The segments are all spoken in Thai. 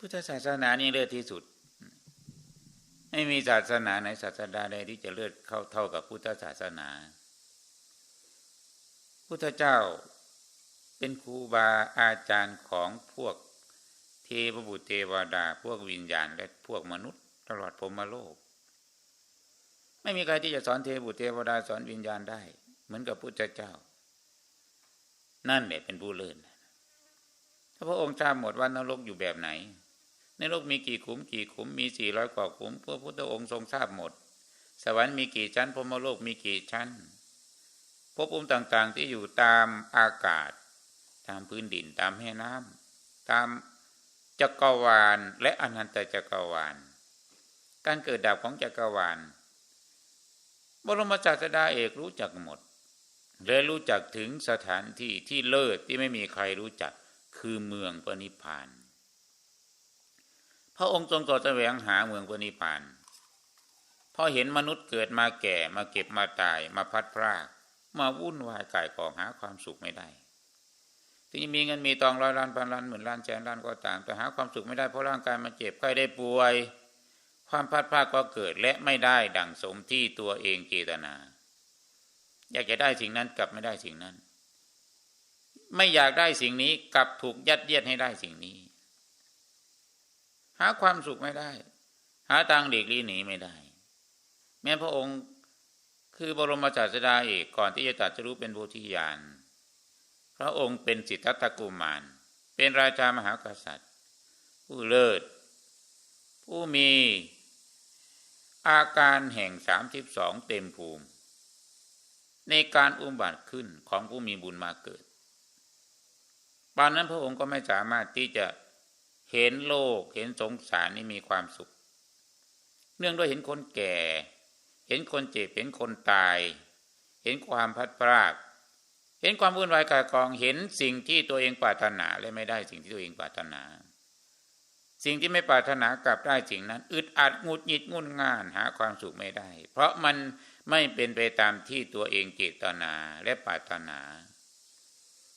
พุทธศาสนานี่เลิศที่สุด ไม่มีศาสนาไหนศาสนาใดที่จะเลิศเข้าเท่ากับพุทธศาสนา พุทธเจ้าเป็นครูบาอาจารย์ของพวกเทพบุตรเทวดา พวกวิญญาณ และพวกมนุษย์ ตลอดพรมโลก ไม่มีใครที่จะสอนเทพบุตรเทวดาสอนวิญญาณได้ เหมือนกับพุทธเจ้า นั่นแหละเป็นผู้เลิศถ้าพระองค์ทราบหมดว่านรกอยู่แบบไหน ในโลกมีกี่ขุมกี่ขุมมีสี่ร้อยกว่าขุมพระพุทธองค์ทรงทราบหมด สวรรค์มีกี่ชั้นพรมโลกมีกี่ชั้นภพภูมิต่างๆ ที่อยู่ตามอากาศ ตามพื้นดินตามแม่น้ำตามจักรวาลและอนันตจักรวาล การเกิดดับของจักรวาล บรมศาสดาเอกรู้จักหมดและรู้จักถึงสถานที่ที่เลิศที่ไม่มีใครรู้จักคือเมืองปณิพาน พระองค์ทรงต่อแสวงหาเมืองปณิพานพอเห็นมนุษย์เกิดมาแก่มาเก็บมาตายมาพัดพรากมาวุ่นวายกายกองหาความสุขไม่ได้ถึงจะมีเงินมีตองร้อยล้านพันล้านหมื่นล้านแสนล้านก็ตาม แต่หาความสุขไม่ได้เพราะร่างกายมันเจ็บไข้ได้ป่วย ความพัดพลาดก็เกิดและไม่ได้ดั่งสมที่ตัวเองเจตนา อยากจะได้สิ่งนั้นกลับไม่ได้สิ่งนั้น ไม่อยากได้สิ่งนี้กลับถูกยัดเยียดให้ได้สิ่งนี้ หาความสุขไม่ได้ หาทางหลีกลี่หนีไม่ได้ แม้พระองค์คือบรมศาสดาเอกก่อนที่จะตัดจะรู้เป็นโพธิญาณพระองค์เป็นสิทธัตถกุมาร เป็นราชามหากษัตริย์ ผู้เลิศ ผู้มีอาการแห่งสามสิบสองเต็มภูมิ ในการอุบัติขึ้นของผู้มีบุญมาเกิดปานนั้นพระองค์ก็ไม่สามารถที่จะ เห็นโลกเห็นสงสารนี่มีความสุข เนื่องด้วยเห็นคนแก่ เห็นคนเจ็บเห็นคนตาย เห็นความพัดพราก เห็นความวุ่นวายกายกองเห็นสิ่งที่ตัวเองปรารถนาและไม่ได้สิ่งที่ตัวเองปรารถนา สิ่งที่ไม่ปรารถนากลับได้สิ่งนั้น อึดอัดงุดหงิดงุนง่านหาความสุขไม่ได้ เพราะมันไม่เป็นไปตามที่ตัวเองเจตนาและปรารถนา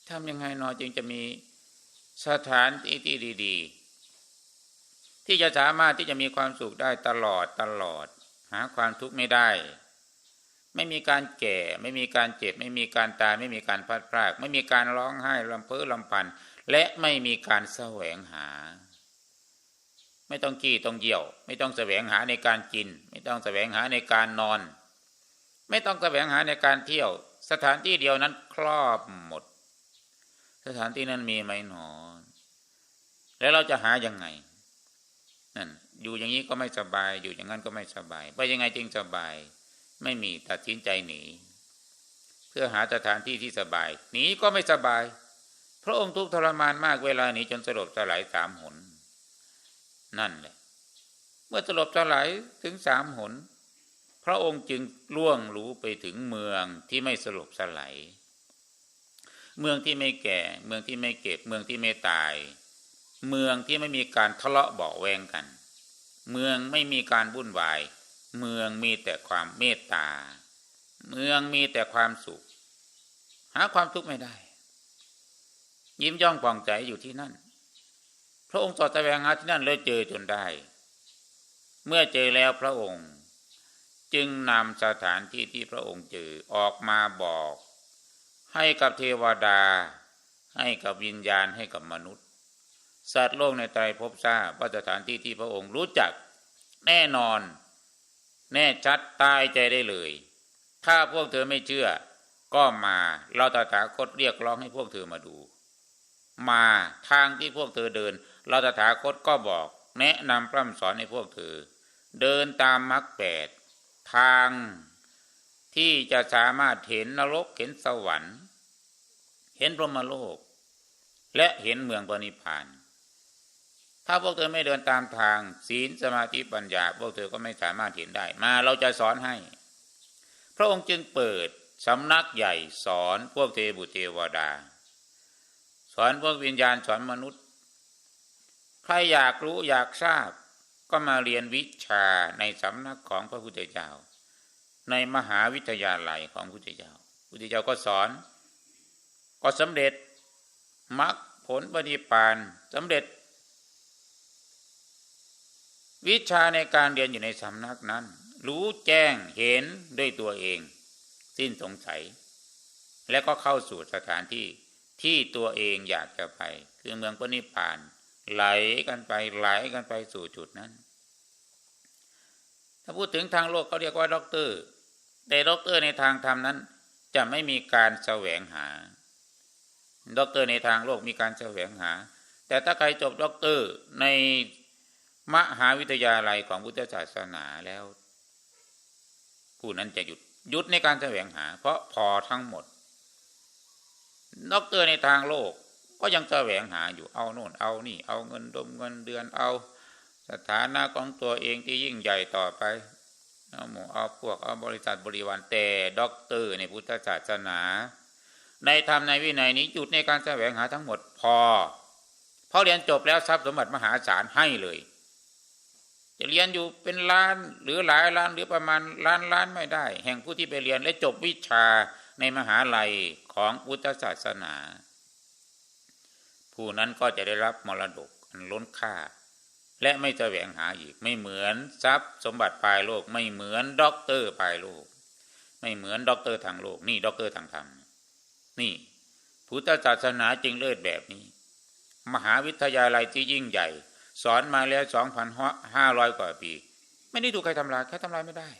ทำยังไงนอจึงจะมีสถานที่ที่ดี ๆ ที่จะสามารถที่จะมีความสุขได้ตลอดตลอด หาความทุกข์ไม่ได้ ไม่มีการแก่ ไม่มีการเจ็บ ไม่มีการตาย ไม่มีการพัดพรากไม่มีการร้องไห้ลำเพ้อลำพัน และไม่มีการแสวงหา ไม่ต้องกี้ต้องเยี่ยว ไม่ต้องแสวงหาในการกิน ไม่ต้องแสวงหาในการนอน ไม่ต้องแสวงหาในการเที่ยว สถานที่เดียวนั้นครอบหมด สถานที่นั้นมีไหมหนอ แล้วเราจะหายังไง นั่นอยู่อย่างนี้ก็ไม่สบาย อยู่อย่างนั้นก็ไม่สบาย ไปยังไงจึงสบาย ไม่มีตัดสินใจหนี เพื่อหาสถานที่ที่สบาย หนีก็ไม่สบาย พระองค์ทุกทรมานมากเวลาหนีจนสลบสลายสามหน นั่นแหละ เมื่อสลบสลายถึงสามหน พระองค์จึงล่วงรู้ไปถึงเมืองที่ไม่สลบสลาย เมืองที่ไม่แก่ เมืองที่ไม่เก็บ เมืองที่ไม่ตาย เมืองที่ไม่มีการทะเลาะเบาแวงกัน เมืองไม่มีการวุ่นวาย เมืองมีแต่ความเมตตา เมืองมีแต่ความสุข หาความทุกข์ไม่ได้ ยิ้มย่องปองใจอยู่ที่นั่น พระองค์สอดแสวงหาที่นั่นเลยเจอจนได้ เมื่อเจอแล้วพระองค์ จึงนำสถานที่ที่พระองค์เจอออกมาบอก ให้กับเทวดา ให้กับวิญญาณให้กับมนุษย์ สัตว์โลกในใจพทราบว่าสถานที่ที่พระองค์รู้จัก แน่นอน แน่ชัดตายใจได้เลย ถ้าพวกเธอไม่เชื่อ ก็มาเราตถาคตเรียกร้องให้พวกเธอมาดู มาทางที่พวกเธอเดิน เราตถาคตก็บอก แนะนำพร่ำสอนให้พวกเธอ เดินตามมรรคแปดทางที่จะสามารถเห็นนรกเห็นสวรรค์ เห็นพรหมโลก และเห็นเมืองปณิพาน ถ้าพวกเธอไม่เดินตามทาง ศีลสมาธิปัญญา พวกเธอก็ไม่สามารถเห็นได้มาเราจะสอนให้ พระองค์จึงเปิดสำนักใหญ่สอนพวกเทบุเทวดา สอนพวกวิญญาณสอนมนุษย์ ใครอยากรู้อยากทราบ ก็มาเรียนวิชาในสำนักของพระพุทธเจ้า ในมหาวิทยาลัยของพระพุทธเจ้าพุทธเจ้าก็สอน ก็สำเร็จมรรคผลปฏิปานสำเร็จ วิชาในการเรียนอยู่ในสำนักนั้น รู้แจ้งเห็นด้วยตัวเอง สิ้นสงสัย และก็เข้าสู่สถานที่ที่ตัวเองอยากจะไป คือเมืองพระนิพพาน ไหลกันไปไหลกันไปสู่จุดนั้น ถ้าพูดถึงทางโลกเขาเรียกว่าด็อกเตอร์แต่ด็อกเตอร์ในทางธรรมนั้น จะไม่มีการแสวงหาด็อกเตอร์ในทางโลกมีการแสวงหา แต่ถ้าใครจบด็อกเตอร์ใน มหาวิทยาลัยของพุทธศาสนาแล้ว ผู้นั้นจะหยุดหยุดในการแสวงหา เพราะพอทั้งหมดด็อกเตอร์ในทางโลก ก็ยังแสวงหาอยู่เอาโน่นเอานี่ เอาเงินดมเงินเดือนเอา สถานะของตัวเองที่ยิ่งใหญ่ต่อไปเอาหมูเอาพวกเอาบริษัทบริวารแต่ด็อกเตอร์ในพุทธศาสนา ในธรรมในวินัยนี้หยุดในการแสวงหาทั้งหมดพอพอเรียนจบแล้วทรัพย์สมบัติมหาศาลให้เลย จะเรียนอยู่เป็นล้านหรือหลายล้านหรือประมาณล้านล้านไม่ได้ แห่งผู้ที่ไปเรียนและจบวิชาในมหาลัยของพุทธศาสนา ผู้นั้นก็จะได้รับมรดกอันล้นค่า และไม่แสวงหาอีกไม่เหมือนทรัพย์สมบัติภายโลก ไม่เหมือนด็อกเตอร์ภายโลก ไม่เหมือนด็อกเตอร์ทางโลก นี่ด็อกเตอร์ทางธรรมนี่พุทธศาสนาจึงเลิศแบบนี้ มหาวิทยาลัยที่ยิ่งใหญ่ สอนมาแล้วสองพันห้าร้อยกว่าปี ไม่ได้ถูกใครทำลายใครทำลายไม่ได้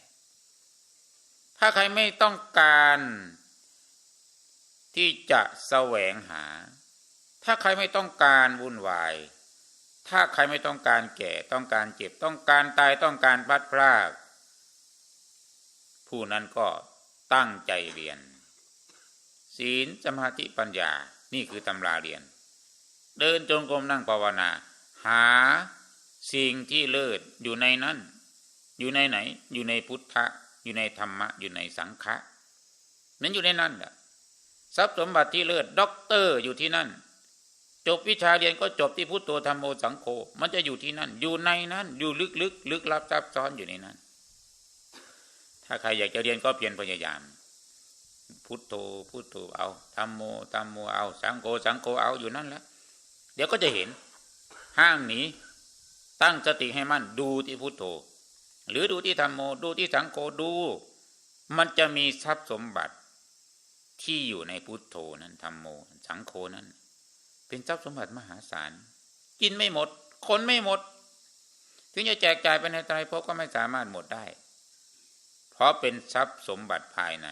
ถ้าใครไม่ต้องการที่จะแสวงหา ถ้าใครไม่ต้องการวุ่นวาย ถ้าใครไม่ต้องการแก่ต้องการเจ็บต้องการตายต้องการพัดพราก ผู้นั้นก็ตั้งใจเรียน ศีลสมาธิปัญญานี่คือตำราเรียน เดินจงกรมนั่งภาวนา หาสิ่งที่เลิศอยู่ในนั้น อยู่ในไหน อยู่ในพุทธะ อยู่ในธรรมะ อยู่ในสังฆะนั้นอยู่ในนั้นแหละทรัพย์สมบัติที่เลิศด็อกเตอร์อยู่ที่นั่น จบวิชาเรียนก็จบที่พุทโธธรรมโมสังโฆมันจะอยู่ที่นั่น อยู่ในนั้น อยู่ลึกๆลลึกลับซับซ้อนอยู่ในนั้น ถ้าใครอยากจะเรียนก็เพียรพยายาม พุทโธพุทโธเอาธรรมโมธรรมโมเอา สังโฆสังโฆเอาอยู่นั่นแหละเดี๋ยวก็จะเห็น ห้างหนีตั้งสติให้มั่นดูที่พุทโธหรือดูที่ธรรมโมดูที่สังโฆดู มันจะมีทรัพย์สมบัติที่อยู่ในพุทโธนั้นธรรมโม สังโฆนั้น เป็นทรัพย์สมบัติมหาศาลกินไม่หมด คนไม่หมด ถึงจะแจกจ่ายไปในไตรภพก็ไม่สามารถหมดได้ เพราะเป็นทรัพย์สมบัติภายใน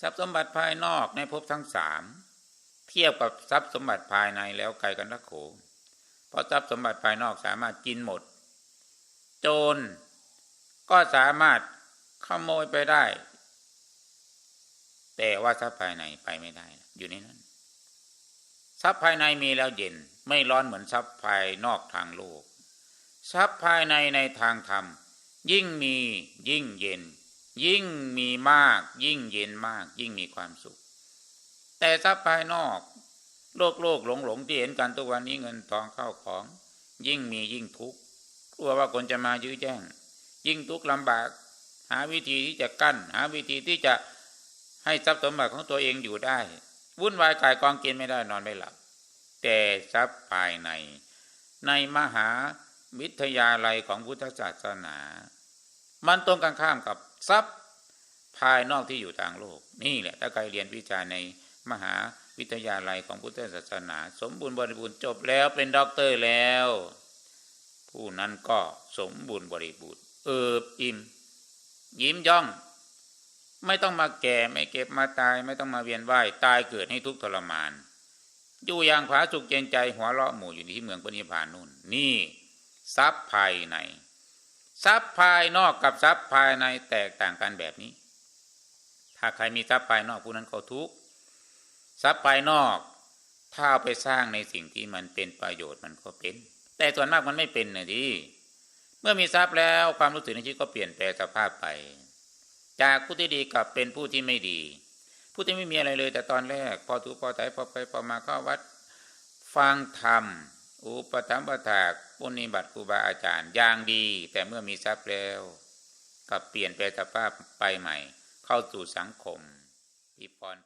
ทรัพย์สมบัติภายนอกในภพทั้งสาม เทียบกับทรัพย์สมบัติภายในแล้วไกลกันนักโข เพราะทรัพย์สมบัติภายนอกสามารถกินหมด โจรก็สามารถขโมยไปได้ แต่ว่าทรัพย์ภายในไปไม่ได้ อยู่ในนั้น ทรัพย์ภายในมีแล้วเย็น ไม่ร้อนเหมือนทรัพย์ภายนอกทางโลก ทรัพย์ภายในในทางธรรม ยิ่งมียิ่งเย็น ยิ่งมีมาก ยิ่งเย็นมาก ยิ่งมีความสุข แต่ทรัพย์ภายนอก โลกโลกหลงหลงที่เห็นกันทุกวันนี้เงินทองเข้าของ ยิ่งมียิ่งทุกข์กลัวว่าคนจะมายื้อแย่งยิ่งทุกข์ลำบาก หาวิธีที่จะกั้น หาวิธีที่จะให้ทรัพย์สมบัติของตัวเองอยู่ได้ วุ่นวายกายกองกินไม่ได้นอนไม่หลับ แต่ทรัพย์ภายใน ในมหาวิทยาลัยของพุทธศาสนา มันตรงกันข้ามกับทรัพย์ภายนอกที่อยู่ทางโลก นี่แหละถ้าใครเรียนวิชาใน มหาวิทยาลัยของพุทธศาสนา สมบูรณ์บริบูรณ์จบแล้วเป็นด็อกเตอร์แล้ว ผู้นั้นก็สมบูรณ์บริบูรณ์ เอิบอิ่ม ยิ้มย่อง ไม่ต้องมาแก่ไม่เก็บมาตาย ไม่ต้องมาเวียนว่ายตายเกิดให้ทุกทรมาน อยู่อย่างผาสุกเจนใจหัวเราะหมู่อยู่ที่เมืองปณิพานนู่น นี่ทรัพย์ภายในทรัพย์ภายนอกกับทรัพย์ภายในแตกต่างกันแบบนี้ ถ้าใครมีทรัพย์ภายนอกผู้นั้นเขาทุกข์ ทรัพย์ภายนอก ถ้าไปสร้างในสิ่งที่มันเป็นประโยชน์มันก็เป็น แต่ส่วนมากมันไม่เป็นนะที่เมื่อมีทรัพย์แล้วความรู้สึกในชีวิตก็เปลี่ยนแปลงสภาพไป จากผู้ที่ดีกลับเป็นผู้ที่ไม่ดี ผู้ที่ไม่มีอะไรเลย แต่ตอนแรก พอถูพอใจพอไปพอมาเข้าวัด ฟังธรรมอุปถัมภะถากปุณิบัติครูบาอาจารย์อย่างดี แต่เมื่อมีทรัพย์แล้วกับเปลี่ยนแปลงสภาพไปใหม่ เข้าสู่สังคมอิพร